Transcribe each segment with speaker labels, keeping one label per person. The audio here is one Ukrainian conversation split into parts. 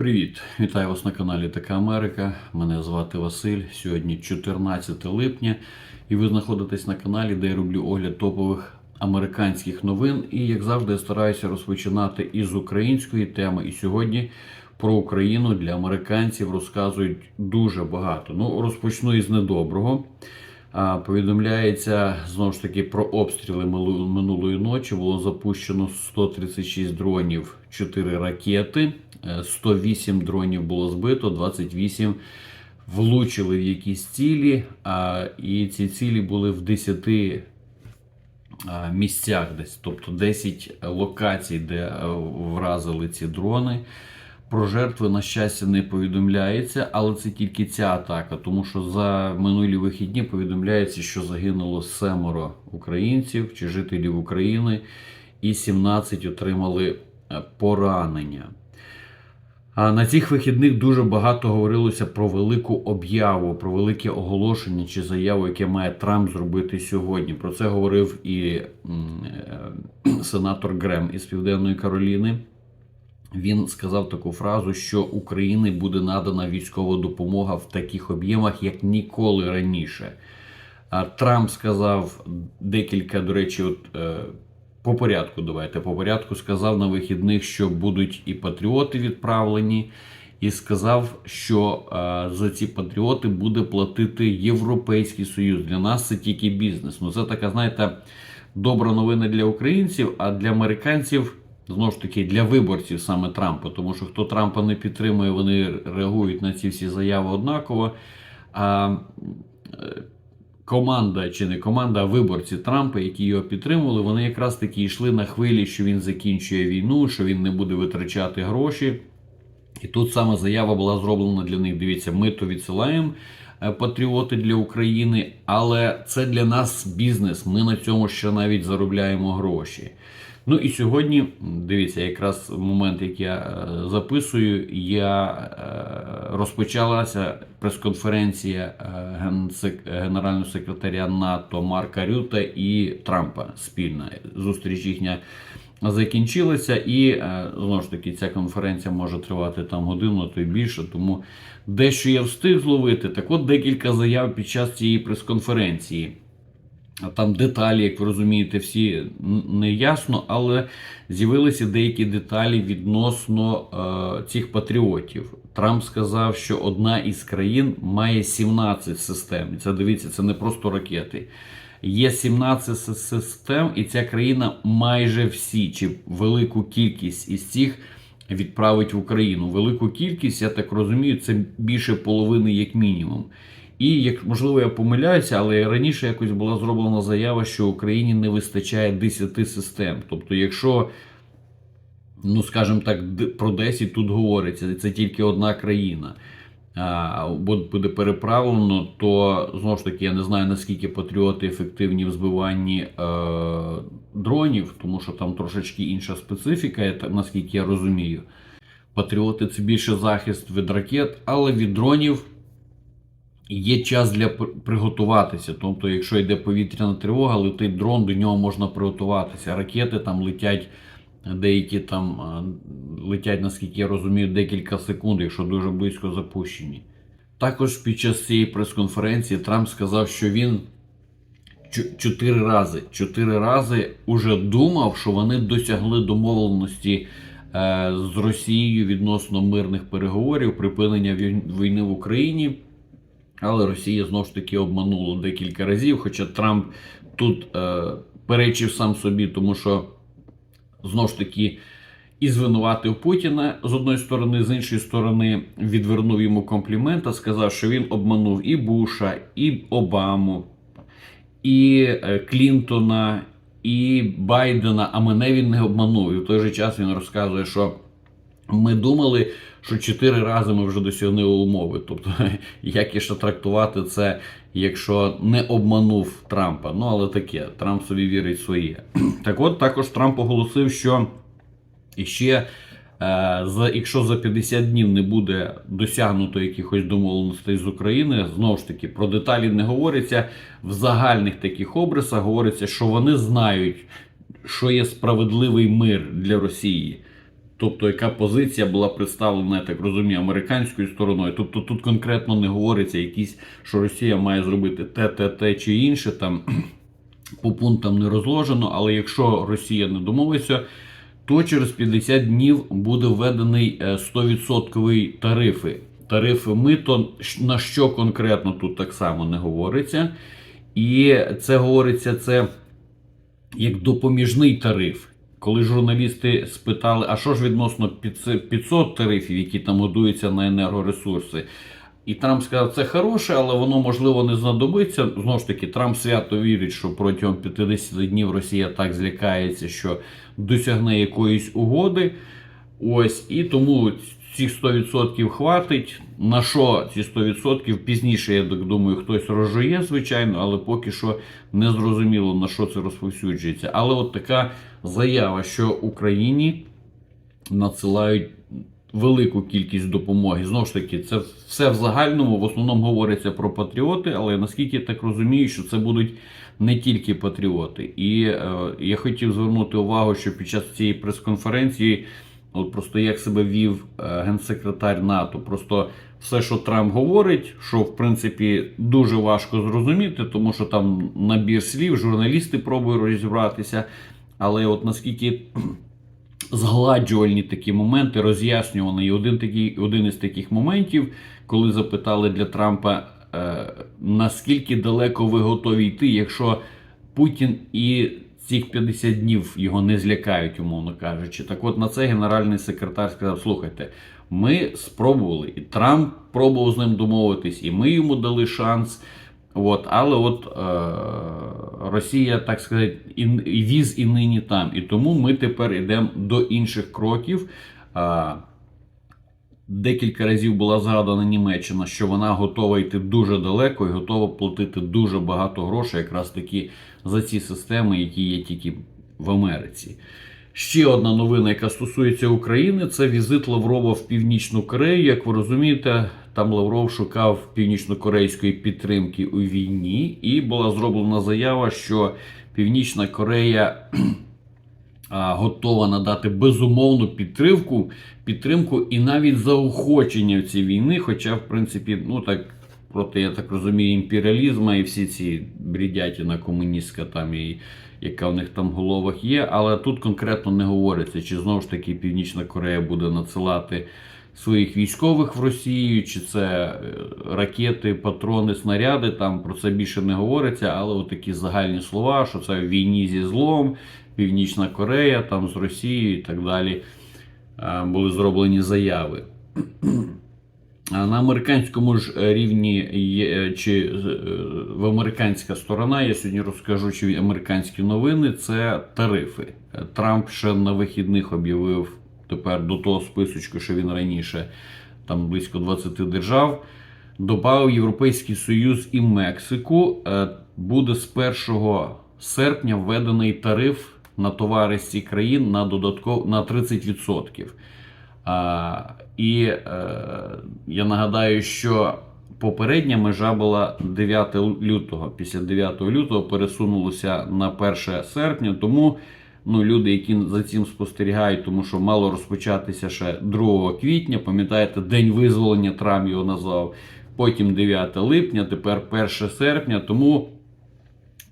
Speaker 1: Привіт! Вітаю вас на каналі Така Америка. Мене звати Василь. Сьогодні 14 липня, і ви знаходитесь на каналі, де я роблю огляд топових американських новин. І як завжди, я стараюся розпочинати із української теми. І сьогодні про Україну для американців розказують дуже багато. Ну, розпочну із недоброго. Повідомляється знову ж таки про обстріли минулої ночі. Було запущено 136 дронів, 4 ракети, е, 108 дронів було збито, 28 влучили в якісь цілі. І ці цілі були в 10 місцях десь, тобто 10 локацій, де е, вразили ці дрони. Про жертви, на щастя, не повідомляється, але це тільки ця атака, тому що за минулі вихідні повідомляється, що загинуло семеро українців чи жителів України, і 17 отримали е, поранення. А на цих вихідних дуже багато говорилося про велику об'яву, про велике оголошення чи заяву, яке має Трамп зробити сьогодні. Про це говорив і е, сенатор Грем із Південної Кароліни. Він сказав таку фразу, що Україні буде надана військова допомога в таких об'ємах, як ніколи раніше. А Трамп сказав декілька, до речі, от е, по порядку давайте. По порядку сказав на вихідних, що будуть і патріоти відправлені, і сказав, що е, за ці патріоти буде платити Європейський Союз. Для нас це тільки бізнес. Ну це така, знаєте, добра новина для українців, а для американців. Знову ж таки, для виборців саме Трампа, тому що хто Трампа не підтримує, вони реагують на ці всі заяви однаково. А е, команда чи не команда, а виборці Трампа, які його підтримували, вони якраз таки йшли на хвилі, що він закінчує війну, що він не буде витрачати гроші. І тут саме заява була зроблена для них. Дивіться, ми то відсилаємо е, патріоти для України, але це для нас бізнес. Ми на цьому ще навіть заробляємо гроші. Ну і сьогодні, дивіться, якраз момент, як я е, записую, я е, розпочалася прес-конференція е, генерального секретаря НАТО Марка Рюта і Трампа спільна. Зустріч їхня закінчилася, і знову ж таки ця конференція може тривати там годину, то й більше. Тому дещо я встиг зловити. Так от декілька заяв під час цієї прес-конференції. Там деталі, як ви розумієте, всі не ясно, але з'явилися деякі деталі відносно е, цих патріотів. Трамп сказав, що одна із країн має 17 систем. І Це дивіться, це не просто ракети. Є 17 систем, і ця країна майже всі, чи велику кількість із цих відправить в Україну. Велику кількість, я так розумію, це більше половини, як мінімум. І як можливо я помиляюся, але раніше якось була зроблена заява, що Україні не вистачає 10 систем. Тобто, якщо, ну скажімо так, про 10 тут говориться, це тільки одна країна. Буде переправлено, то знову ж таки я не знаю наскільки патріоти ефективні в збиванні е, дронів, тому що там трошечки інша специфіка, наскільки я розумію. Патріоти це більше захист від ракет, але від дронів є час для приготуватися. Тобто, якщо йде повітряна тривога, летить дрон, до нього можна приготуватися. Ракети там летять, деякі там летять, наскільки я розумію, декілька секунд, якщо дуже близько запущені. Також під час цієї прес-конференції Трамп сказав, що він чотири рази, чотири рази уже думав, що вони досягли домовленості е, з Росією відносно мирних переговорів, припинення війни в Україні. Але Росія знову ж таки обманула декілька разів. Хоча Трамп тут е, перечив сам собі, тому що знову ж таки і звинуватив Путіна з одної сторони, з іншої сторони, відвернув йому комплімента, сказав, що він обманув і Буша, і Обаму, і е, Клінтона, і Байдена, а мене він не обманув. І в той же час він розказує, що ми думали, що чотири рази ми вже досягли умови. Тобто, як ще трактувати це, якщо не обманув Трампа. Ну, але таке, Трамп собі вірить своє. Так от також Трамп оголосив, що іще, е, за, якщо за 50 днів не буде досягнуто якихось домовленостей з України, знову ж таки, про деталі не говориться. В загальних таких обрисах говориться, що вони знають, що є справедливий мир для Росії. Тобто, яка позиція була представлена, я так розумію, американською стороною. Тобто тут конкретно не говориться якісь, що Росія має зробити те, те, те чи інше там по пунктам не розложено. Але якщо Росія не домовиться, то через 50 днів буде введений е, 100% тарифи. Тарифи мито на що конкретно тут так само не говориться. І це говориться це як допоміжний тариф. Коли журналісти спитали, а що ж відносно 500 тарифів, які там годуються на енергоресурси, і Трамп сказав, це хороше, але воно можливо не знадобиться. Знову ж таки, Трамп свято вірить, що протягом 50 днів Росія так злякається, що досягне якоїсь угоди. Ось і тому цих 100% хватить. На що ці 100% пізніше, я так думаю, хтось розжує, звичайно, але поки що не зрозуміло на що це розповсюджується. Але от така заява, що Україні надсилають велику кількість допомоги. Знову ж таки, це все в загальному в основному говориться про патріоти, але наскільки я так розумію, що це будуть не тільки патріоти. І е, я хотів звернути увагу, що під час цієї прес-конференції. От просто як себе вів е, генсекретар НАТО. Просто все, що Трамп говорить, що в принципі дуже важко зрозуміти, тому що там набір слів, журналісти пробують розібратися. Але от наскільки згладжувальні такі моменти, роз'яснювані. І один такий, один із таких моментів, коли запитали для Трампа, е, наскільки далеко ви готові йти, якщо Путін і цих 50 днів його не злякають, умовно кажучи. Так от на це генеральний секретар сказав: слухайте, ми спробували, і Трамп пробував з ним домовитись, і ми йому дали шанс. От, але от е, Росія, так сказати, і, і віз і нині там. І тому ми тепер йдемо до інших кроків. Е, декілька разів була згадана Німеччина, що вона готова йти дуже далеко і готова платити дуже багато грошей, якраз таки за ці системи, які є тільки в Америці. Ще одна новина, яка стосується України, це візит Лаврова в Північну Корею. Як ви розумієте, там Лавров шукав північно-корейської підтримки у війні, і була зроблена заява, що Північна Корея готова надати безумовну підтримку, підтримку і навіть заохочення в цій війни. Хоча, в принципі, ну так проти, я так розумію, імперіалізму і всі ці брідятіна комуністська там і яка в них там в головах є. Але тут конкретно не говориться, чи знову ж таки Північна Корея буде надсилати своїх військових в Росію, чи це е, ракети, патрони, снаряди. Там про це більше не говориться, але от такі загальні слова, що це в війні зі злом, Північна Корея там з Росією і так далі. е, Були зроблені заяви. На американському ж рівні є, чи е, в американська сторона, я сьогодні розкажу, чи американські новини це тарифи. Трамп ще на вихідних об'явив тепер до того списочку, що він раніше там близько 20 держав. Добавив Європейський Союз і Мексику. Е, Буде з 1 серпня введений тариф на товари з цих країн на додатково на 30%. А, І е, я нагадаю, що попередня межа була 9 лютого. Після 9 лютого пересунулося на 1 серпня. Тому ну, люди, які за цим спостерігають, тому що мало розпочатися ще 2 квітня. Пам'ятаєте, день визволення Трамп його назвав. Потім 9 липня, тепер 1 серпня. Тому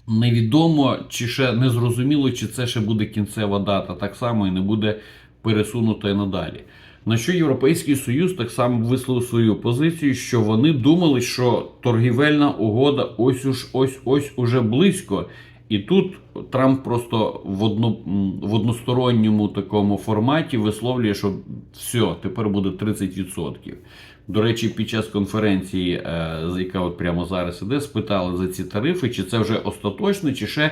Speaker 1: невідомо чи ще не зрозуміло, чи це ще буде кінцева дата. Так само і не буде пересунута і надалі. На що Європейський Союз так само висловив свою позицію, що вони думали, що торгівельна угода ось уж ось ось уже близько. І тут Трамп просто в одно, в односторонньому такому форматі висловлює, що все, тепер буде 30%. До речі, під час конференції, е, яка от прямо зараз іде, спитали за ці тарифи, чи це вже остаточно, чи ще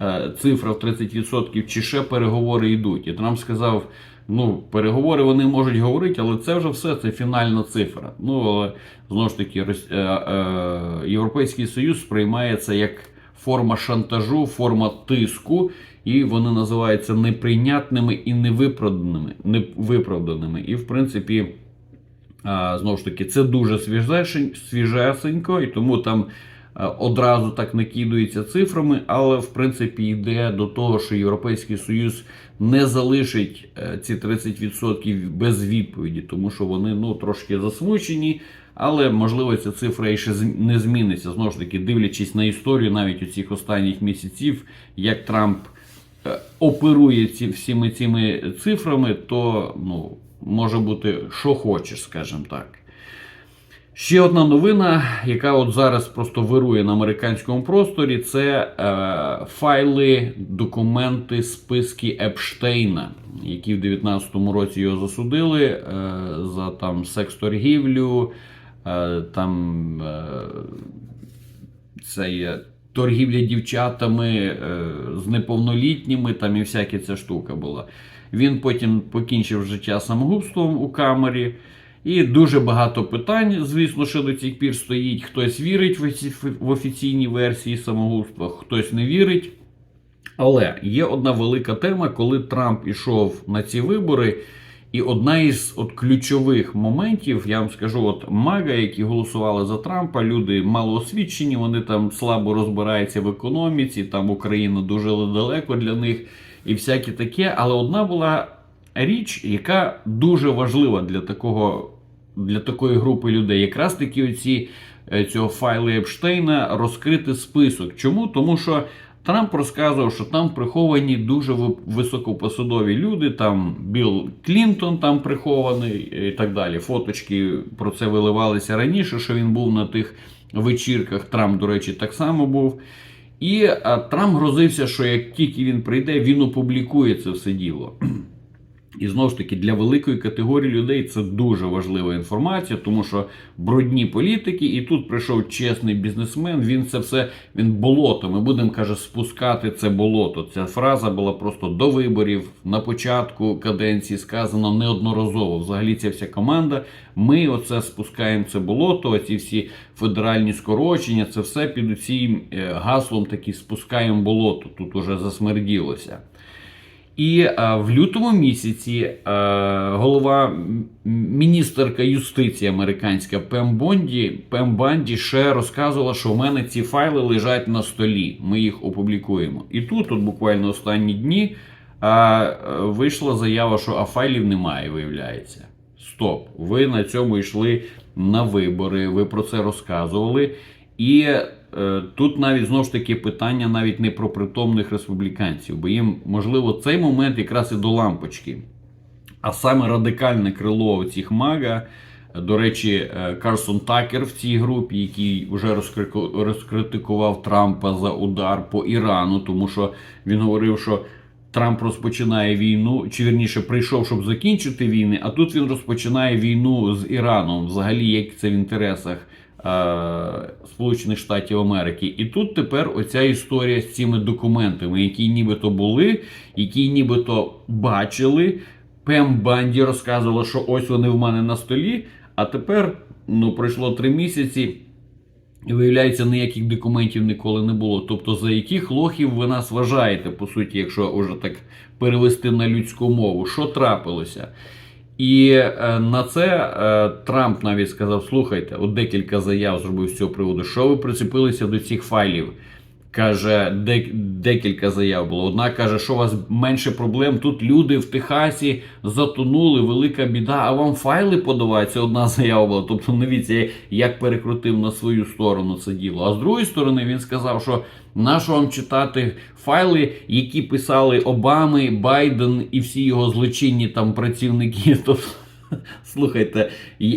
Speaker 1: е, цифра в 30%, чи ще переговори йдуть. І Трамп сказав. Ну, переговори вони можуть говорити, але це вже все це фінальна цифра. Ну, але знову ж таки, е, Європейський Союз сприймає це як форма шантажу, форма тиску, і вони називаються неприйнятними і невиправданими. невиправданими. І, в принципі, знову ж таки, це дуже свіжесенько, і тому там е, одразу так накидується цифрами, але в принципі йде до того, що Європейський Союз не залишить е, ці 30% без відповіді, тому що вони ну трошки засмучені. Але можливо ця цифра ще не зміниться. Знову ж таки, дивлячись на історію навіть у цих останніх місяців, як Трамп е, оперує ці, всіми цими цифрами, то ну, може бути що хочеш, скажімо так. Ще одна новина, яка от зараз просто вирує на американському просторі, це е, файли, документи, списки Епштейна, які в 2019 році його засудили е, за там секс-торгівлю, е, там е, це є торгівля дівчатами е, з неповнолітніми, там і всяка ця штука була. Він потім покінчив життя самогубством у камері. І дуже багато питань, звісно, що до цих пір стоїть. Хтось вірить в офіційні версії самогубства, хтось не вірить. Але є одна велика тема, коли Трамп ішов на ці вибори. І одна із от ключових моментів, я вам скажу, от мага, які голосували за Трампа, люди малоосвічені, вони там слабо розбираються в економіці, там Україна дуже далеко для них і всяке таке. Але одна була річ, яка дуже важлива для такого для такої групи людей. Якраз таки оці е, цього файлу Епштейна розкрити список. Чому? Тому що Трамп розказував, що там приховані дуже ви- високопосадові люди. Там Білл Клінтон там прихований і так далі. Фоточки про це виливалися раніше, що він був на тих вечірках. Трамп, до речі, так само був. І а, Трамп грозився, що як тільки він прийде, він опублікує це все діло. І знову ж таки, для великої категорії людей це дуже важлива інформація, тому що брудні політики, і тут прийшов чесний бізнесмен. Він це все він болото. Ми будемо каже спускати це болото. Ця фраза була просто до виборів на початку каденції сказано неодноразово. Взагалі, ця вся команда. Ми оце спускаємо це болото. Оці всі федеральні скорочення, це все під цим гаслом такі спускаємо болото. Тут уже засмерділося. І е, в лютому місяці е, голова міністерка юстиції американська Пем Бонді Пем Банді ще розказувала, що у мене ці файли лежать на столі. Ми їх опублікуємо. І тут, от буквально останні дні, е, вийшла заява, що а файлів немає, виявляється. Стоп, ви на цьому йшли на вибори, ви про це розказували. І е, тут навіть знову ж таки питання навіть не про притомних республіканців, бо їм, можливо, цей момент якраз і до лампочки. А саме радикальне крило цих мага. До речі, е, Карсон Такер в цій групі, який вже розкритикував Трампа за удар по Ірану, тому що він говорив, що Трамп розпочинає війну, чи вірніше прийшов, щоб закінчити війни, а тут він розпочинає війну з Іраном. Взагалі, як це в інтересах Сполучених Штатів Америки. І тут тепер оця історія з цими документами, які нібито були, які нібито бачили. Пем Банді розказувала, що ось вони в мене на столі. А тепер ну пройшло три місяці. І виявляється, ніяких документів ніколи не було. Тобто, за яких лохів ви нас вважаєте, по суті, якщо вже так перевести на людську мову, що трапилося? І е, на це е, Трамп навіть сказав: слухайте, от декілька заяв зробив з цього приводу. Що ви прицепилися до цих файлів? Каже, де, декілька заяв було. Одна каже, що у вас менше проблем. Тут люди в Техасі затонули, велика біда, а вам файли подавають. Це одна заява була. Тобто, дивіться, як перекрутив на свою сторону це діло. А з другої сторони, він сказав, що нащо вам читати файли, які писали Обами, Байден і всі його злочинні там працівники. Тобто, слухайте,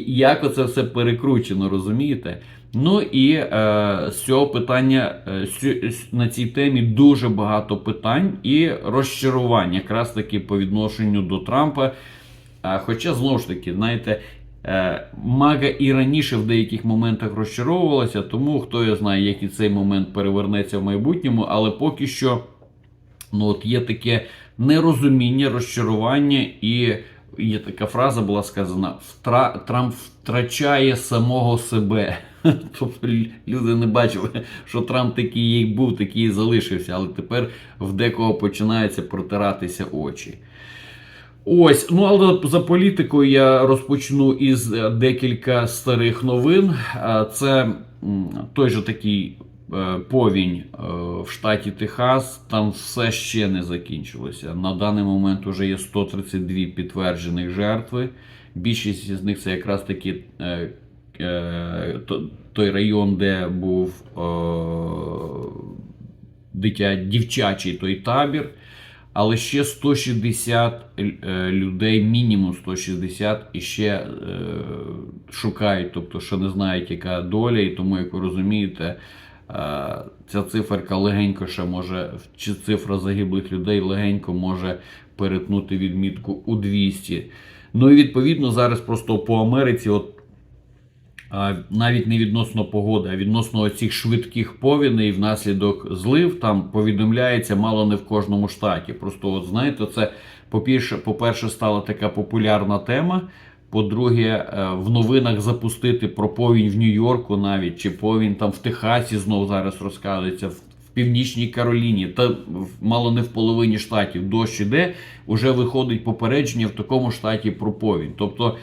Speaker 1: як оце все перекручено, розумієте? Ну і е, з цього питання е, на цій темі дуже багато питань і розчарувань, якраз таки по відношенню до Трампа. А, хоча, знову ж таки, знаєте, е, мага і раніше в деяких моментах розчаровувалася, тому хто я знає, як і цей момент перевернеться в майбутньому, але поки що ну, от є таке нерозуміння, розчарування і. Є така фраза була сказана: «Втра... Трамп втрачає самого себе. Тобто люди не бачили, що Трамп такий був, такий і залишився, але тепер в декого починаються протиратися очі. Ось, ну але за політикою я розпочну із е, декілька старих новин. Це той же такий е, повінь е, в штаті Техас, там все ще не закінчилося. На даний момент вже є 132 підтверджених жертви. Більшість з них це якраз таки е, е, то- той район, де був е, дитя, дівчачий той табір. Але ще 160 е, людей, мінімум 160, і ще е, шукають, тобто що не знають, яка доля, і тому, як ви розумієте, е, ця циферка легенько ще може, чи цифра загиблих людей легенько може перетнути відмітку у 200. Ну і відповідно зараз просто по Америці, от навіть не відносно погоди, а відносно цих швидких повіней внаслідок злив, там повідомляється мало не в кожному штаті. Просто, от знаєте, це по-перше, по-перше, стала така популярна тема. По-друге, е, в новинах запустити про повінь в Нью-Йорку навіть, чи повінь там в Техасі знов зараз розказується, в Північній Кароліні, та мало не в половині штатів дощ іде, вже виходить попередження в такому штаті про повінь. Тобто,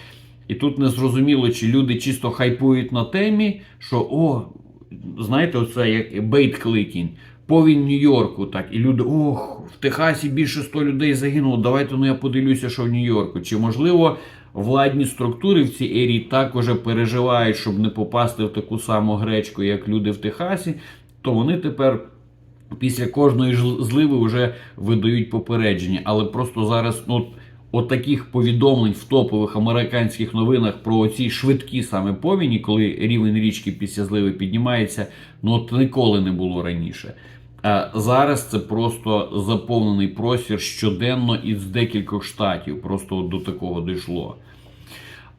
Speaker 1: і тут не зрозуміло, чи люди чисто хайпують на темі, що о, знаєте, оце як бейт-кликінг. Повінь Нью-Йорку, так, і люди, ох, в Техасі більше 100 людей загинуло. Давайте ну я подивлюся, що в Нью-Йорку. Чи можливо владні структури в цій ерії також переживають, щоб не попасти в таку саму гречку, як люди в Техасі, то вони тепер. Після кожної зливи вже видають попередження, але просто зараз ну, от таких повідомлень в топових американських новинах про оці швидкі саме повіні, коли рівень річки після зливи піднімається, ну от ніколи не було раніше. А зараз це просто заповнений простір щоденно із декількох штатів. Просто до такого дійшло.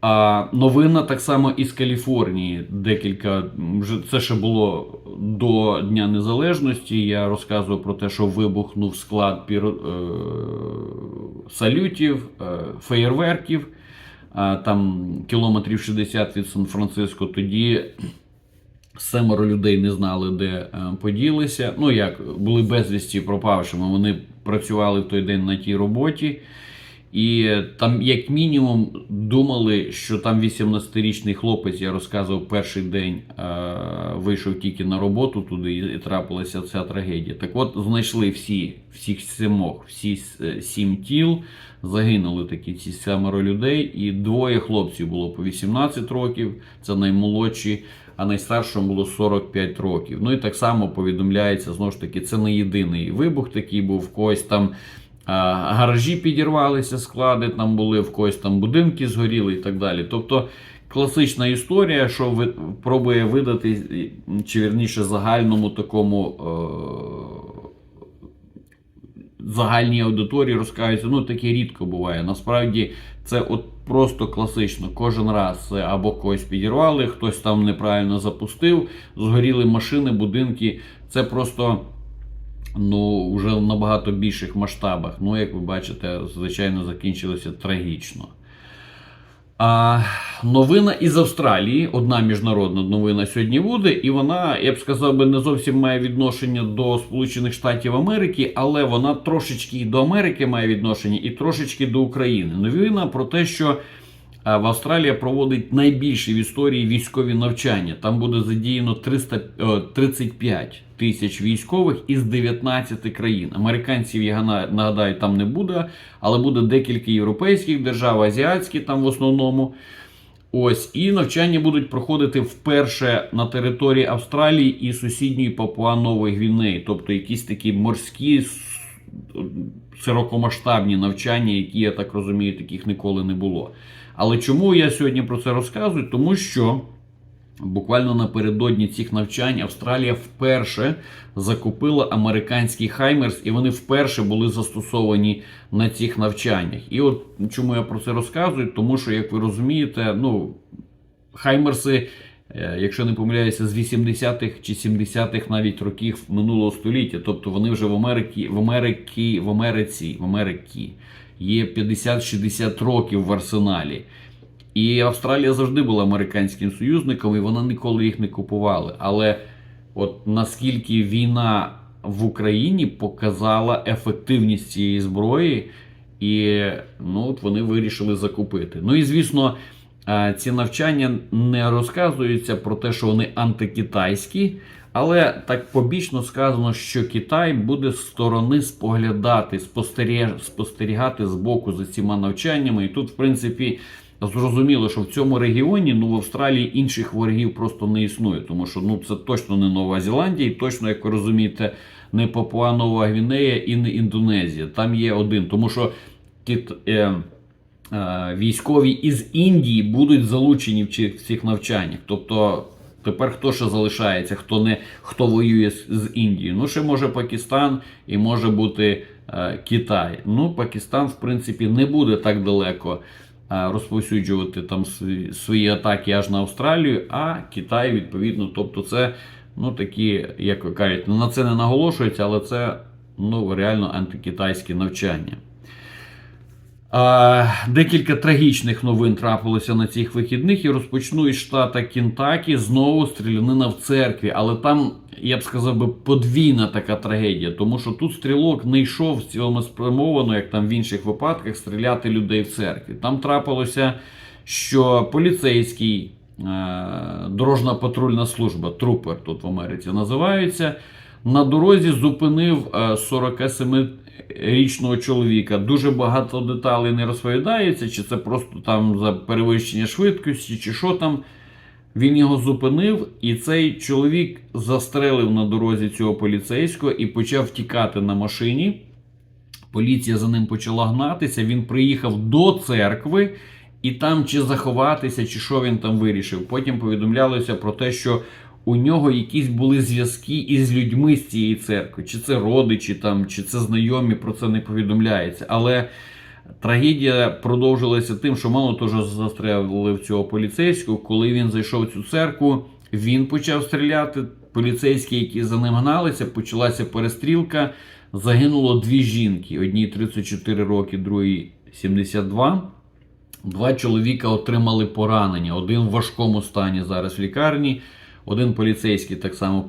Speaker 1: А новина так само із Каліфорнії. Декілька вже це ще було до Дня Незалежності. Я розказував про те, що вибухнув склад пір... е... салютів, е... феєрверків. Там кілометрів 60 від Сан-Франциско. Тоді семеро людей не знали, де е, поділися. Ну як були безвісті пропавшими. Вони працювали в той день на тій роботі. І там, як мінімум, думали, що там 18-річний хлопець, я розказував, перший день е, вийшов тільки на роботу туди, і трапилася ця трагедія. Так от знайшли всі, всіх сімох, всі сім тіл, загинули такі ці семеро людей, і двоє хлопців було по 18 років, це наймолодші, а найстаршому було 45 років. Ну і так само повідомляється, знову ж таки, це не єдиний вибух такий був в когось там. Гаражі підірвалися, склади там були, в когось там будинки згоріли і так далі. Тобто класична історія, що ви, пробує видати, чи вірніше загальному такому е, загальній аудиторії розказується, ну таке рідко буває. Насправді це от просто класично. Кожен раз або когось підірвали, хтось там неправильно запустив, згоріли машини, будинки. Це просто ну, вже в набагато більших масштабах. Ну, як ви бачите, звичайно, закінчилося трагічно. А, новина із Австралії, одна міжнародна новина сьогодні буде, і вона, я б сказав, би, не зовсім має відношення до Сполучених Штатів Америки, але вона трошечки і до Америки має відношення, і трошечки до України. Новина про те, що в Австралія проводить найбільші в історії військові навчання. Там буде задіяно 300, о, 35 тисяч військових із 19 країн. Американців, я нагадаю, там не буде, але буде декілька європейських держав, азіатські там в основному. Ось і навчання будуть проходити вперше на території Австралії і сусідньої Папуа Нової Гвінеї, тобто якісь такі морські широкомасштабні навчання, які я так розумію, таких ніколи не було. Але чому я сьогодні про це розказую? Тому що буквально напередодні цих навчань Австралія вперше закупила американський Хаймерс, і вони вперше були застосовані на цих навчаннях. І от чому я про це розказую? Тому що, як ви розумієте, ну Хаймерси, е, якщо не помиляюся, з 80-х чи 70-х навіть років минулого століття. Тобто вони вже в Америці, в Америці, в Америці, в Америці є 50-60 років в арсеналі. І Австралія завжди була американським союзником, і вона ніколи їх не купувала. Але от наскільки війна в Україні показала ефективність цієї зброї, і ну, от вони вирішили закупити. Ну і звісно, е, ці навчання не розказуються про те, що вони антикитайські, Але так побічно сказано, що Китай буде з сторони споглядати, спостеріг- спостерігати з боку за цими навчаннями. І тут, в принципі, зрозуміло, що в цьому регіоні, ну в Австралії інших ворогів просто не існує, тому що ну це точно не Нова Зеландія, і точно, як ви розумієте, не Папуа Нова Гвінея і не Індонезія. Там є один, тому що кіт. Е, е, військові із Індії будуть залучені в цих навчаннях. Тобто тепер хто ще залишається, хто не хто воює з Індією? Ну, ще може Пакистан і може бути е, Китай. Ну, Пакистан, в принципі, не буде так далеко. Е, Розповсюджувати там свої, атаки аж на Австралію, а Китай, відповідно, тобто це ну такі, як ви кажуть, на це не наголошується, але це ну реально антикитайське навчання. Декілька трагічних новин трапилося на цих вихідних. І розпочну із штата Кінтакі знову стрілянина в церкві, але там я б сказав би подвійна така трагедія, тому що тут стрілок не йшов цілеспрямовано, як там в інших випадках, стріляти людей в церкві. Там трапилося, що поліцейський е, дорожна патрульна служба, трупер тут в Америці називається, на дорозі зупинив е, 47 річного чоловіка. Дуже багато деталей не розповідається, чи це просто там за перевищення швидкості, чи що там. Він його зупинив, і цей чоловік застрелив на дорозі цього поліцейського і почав тікати на машині. Поліція за ним почала гнатися. Він приїхав до церкви і там чи заховатися, чи що він там вирішив. Потім повідомлялося про те, що у нього якісь були зв'язки із людьми з цієї церкви. Чи це родичі, там, чи це знайомі, про це не повідомляється. Але трагедія продовжилася тим, що мало того, що застрелив цього поліцейського. Коли він зайшов в цю церкву, він почав стріляти. Поліцейські, які за ним гналися, почалася перестрілка. Загинуло дві жінки: одній 34 роки, другій 72. Два чоловіка отримали поранення. Один в важкому стані зараз в лікарні. Один поліцейський так само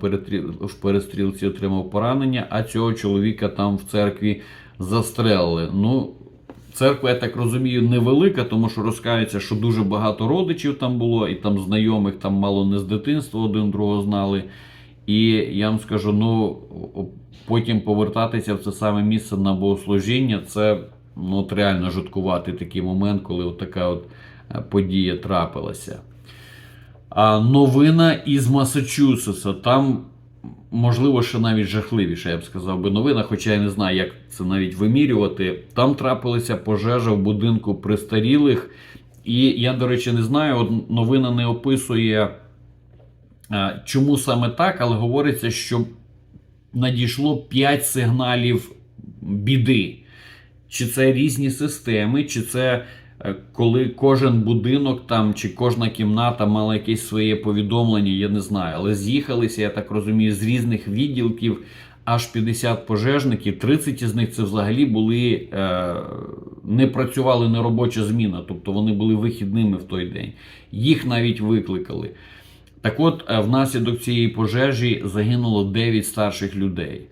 Speaker 1: в перестрілці отримав поранення, а цього чоловіка там в церкві застрелили. Ну, церква, я так розумію, невелика, тому що розкається, що дуже багато родичів там було, і там знайомих там мало не з дитинства один другого знали. І я вам скажу, ну потім повертатися в це саме місце на богослужіння, це ну, от реально жуткувати такий момент, коли от така от е, подія трапилася. Новина із Масачусетса. Там, можливо, ще навіть жахливіше, я б сказав би новина, хоча я не знаю, як це навіть вимірювати. Там трапилася пожежа в будинку престарілих. І я, до речі, не знаю, новина не описує, е, чому саме так, але говориться, що надійшло 5 сигналів біди. Чи це різні системи, чи це коли кожен будинок там чи кожна кімната мала якесь своє повідомлення, я не знаю. Але з'їхалися, я так розумію, з різних відділків аж 50 пожежників. 30 із них це взагалі були е, не працювали на робоча зміна, тобто вони були вихідними в той день. Їх навіть викликали. Так от, е, внаслідок цієї пожежі загинуло 9 старших людей.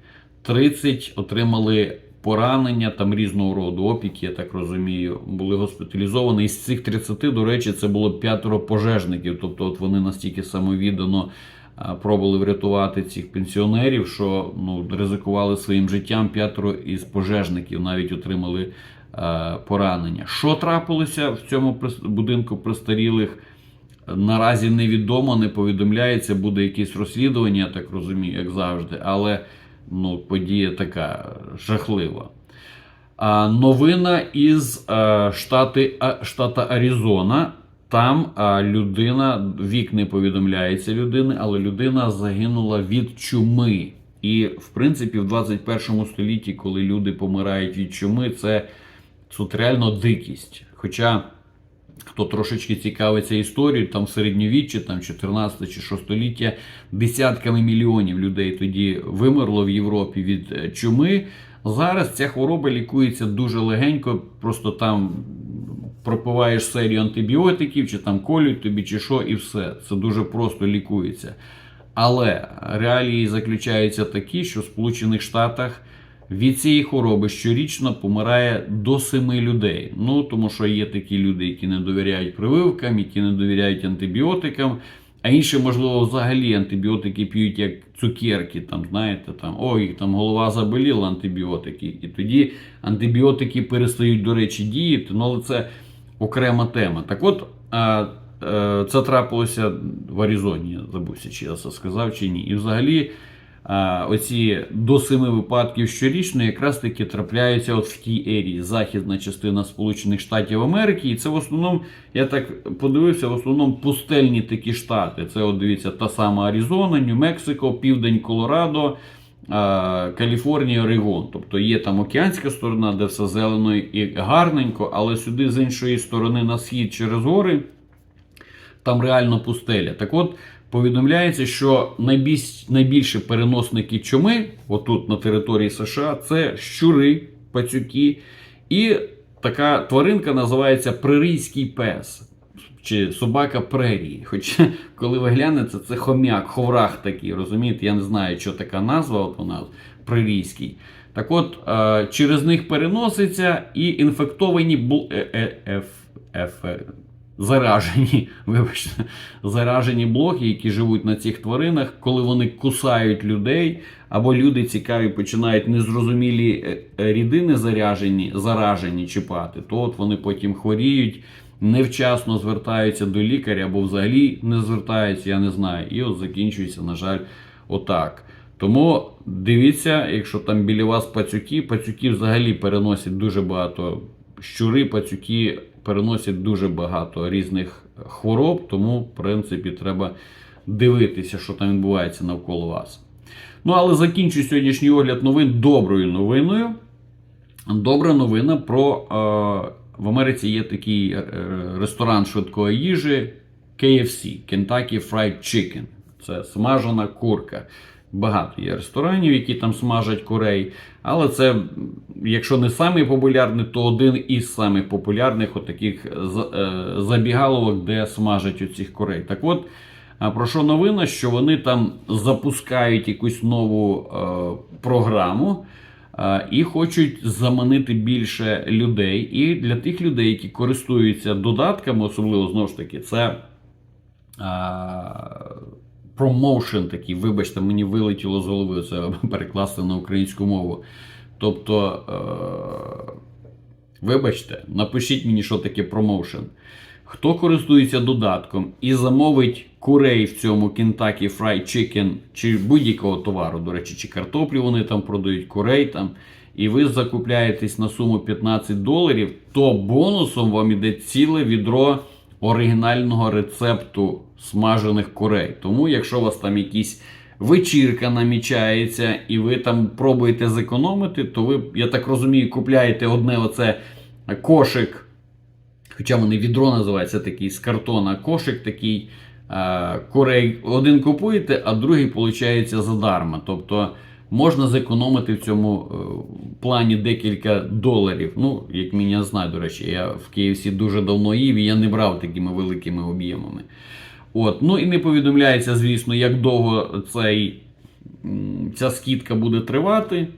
Speaker 1: 30 отримали поранення там різного роду, опіки, я так розумію, були госпіталізовані. Із цих 30, до речі, це було п'ятеро пожежників. Тобто, от вони настільки самовіддано пробували врятувати цих пенсіонерів, що ну, ризикували своїм життям. П'ятеро із пожежників навіть отримали е, поранення. Що трапилося в цьому будинку престарілих? Наразі невідомо, не повідомляється, буде якесь розслідування, я так розумію, як завжди, але ну, подія така жахлива. А, новина із а, штати, а, штата Аризона. Там а, людина, вік не повідомляється людини, але людина загинула від чуми. І, в принципі, в 21 столітті, коли люди помирають від чуми, це тут реально дикість. Хоча хто трошечки цікавиться історією, там в середньовіччі, там 14 чи 6 століття, десятками мільйонів людей тоді вимерло в Європі від е, чуми. Зараз ця хвороба лікується дуже легенько, просто там пропиваєш серію антибіотиків, чи там колють тобі, чи що, і все. Це дуже просто лікується. Але реалії заключаються такі, що в Сполучених Штатах від цієї хвороби щорічно помирає до 7 людей. Ну тому що є такі люди, які не довіряють прививкам, які не довіряють антибіотикам. А інші, можливо, взагалі антибіотики п'ють як цукерки, там, знаєте, там, ой, там голова заболіла антибіотики. І тоді антибіотики перестають, до речі, діяти, ну, але це окрема тема. Так от, а, е, це трапилося в Аризоні, забувся, чи я це сказав, чи ні. І взагалі. Оці до семи випадків щорічно якраз таки трапляються от в тій ерії західна частина Сполучених Штатів Америки. І це в основному, я так подивився, в основному пустельні такі штати. Це, от дивіться, та сама Аризона, Нью-Мексико, Південь Колорадо, Каліфорнія, Орегон. Тобто є там океанська сторона, де все зелено і гарненько, але сюди з іншої сторони на схід через гори. Там реально пустеля. Так от повідомляється, що найбільш, найбільші переносники чуми, отут на території США, це щури, пацюки, і така тваринка називається прерійський пес. Чи собака прерії. Хоча, коли ви глянете, це хом'як, ховрах такий, розумієте? Я не знаю, що така назва от у нас прерійський. Так от, е, через них переноситься і інфектовані бл... е, е, е, заражені, вибачте, заражені блохи, які живуть на цих тваринах, коли вони кусають людей, або люди цікаві починають незрозумілі е, е, рідини заряжені, заражені чіпати, то от вони потім хворіють, невчасно звертаються до лікаря, або взагалі не звертаються, я не знаю. І от закінчується, на жаль, отак. Тому дивіться, якщо там біля вас пацюки, пацюки взагалі переносять дуже багато щури, пацюки переносять дуже багато різних хвороб, тому, в принципі, треба дивитися, що там відбувається навколо вас. Ну, але закінчу сьогоднішній огляд новин доброю новиною. Добра новина про е, в Америці є такий е, ресторан швидкої їжі KFC Kentucky Fried Chicken. Це смажена курка. Багато є ресторанів, які там смажать курей. Але це, якщо не самий популярний, то один із самих популярних отаких з- е, забігаловок, де смажать оцих курей. Так от, про що новина? Що вони там запускають якусь нову е, програму. е, І хочуть заманити більше людей. І для тих людей, які користуються додатками, особливо знову ж таки, це промоушен такий, вибачте, мені вилетіло з голови це перекласти на українську мову. Тобто, е, вибачте, напишіть мені, що таке промоушен. Хто користується додатком і замовить курей в цьому Kentucky Fried Chicken чи будь-якого товару, до речі, чи картоплю вони там продають, курей там, і ви закупляєтесь на суму 15 доларів, то бонусом вам іде ціле відро оригінального рецепту смажених курей. Тому, якщо у вас там якісь вечірка намічається, і ви там пробуєте зекономити, то ви, я так розумію, купляєте одне оце кошик. Хоча вони відро називається такий з картона кошик такий. е, Курей один купуєте, а другий виходить задарма. Тобто можна зекономити в цьому е, плані декілька доларів. Ну, як мені я знаю, до речі, я в KFC дуже давно їв і я не брав такими великими об'ємами. От. Ну і не повідомляється, звісно, як довго цей, ця скидка буде тривати.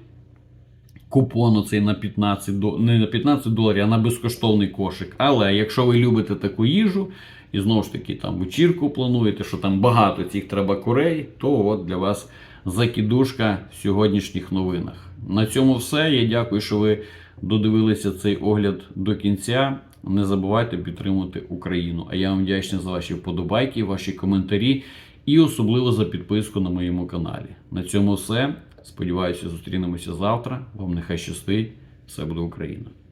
Speaker 1: Купон оцей на 15 не на 15 доларів, а на безкоштовний кошик. Але якщо ви любите таку їжу, і знову ж таки там вечірку плануєте, що там багато цих треба курей, то от для вас закидушка в сьогоднішніх новинах. На цьому все. Я дякую, що ви додивилися цей огляд до кінця. Не забувайте підтримувати Україну. А я вам вдячний за ваші вподобайки, ваші коментарі і особливо за підписку на моєму каналі. На цьому все. Сподіваюся, зустрінемося завтра. Вам нехай щастить. Все буде Україна!